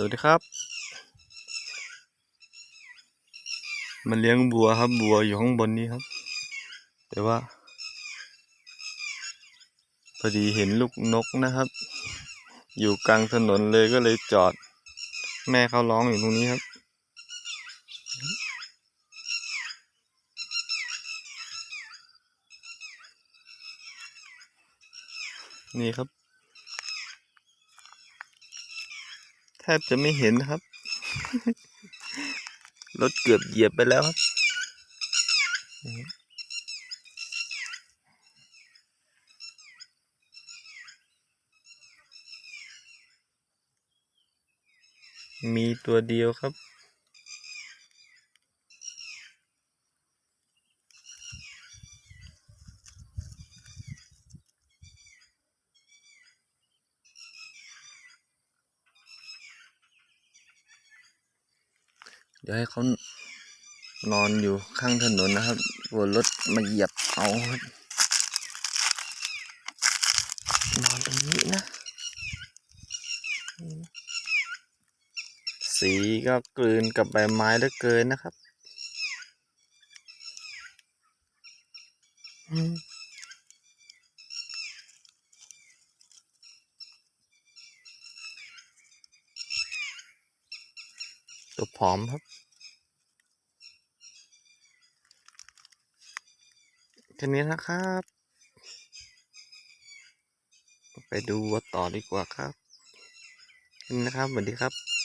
สวัสดีครับ มันเลี้ยงบัวครับบัวอยู่ข้างบนนี้ครับ แต่ว่า พอดีเห็นลูกนกนะครับ อยู่กลางถนนเลยก็เลยจอด แม่เขาร้องอยู่ตรงนี้ครับนี่ครับ แท บจะไม่เห็นครับ รถเกือบเหยียบไปแล้วครับมีตัวเดียวครับ ดี๋ยวให้เขานอนอยู่ข้างถนนนะครับกลัวรถมาเหยียบเอาครับนอนตรงนี้นะ สีก็กลืนกับใบไม้เหลือเกินนะครับ อืม ตัวผอมครับ แค่นี้นะครับ ไปดูวัดต่อดีกว่าครับแค่นี้นะครับสวัสดีครับ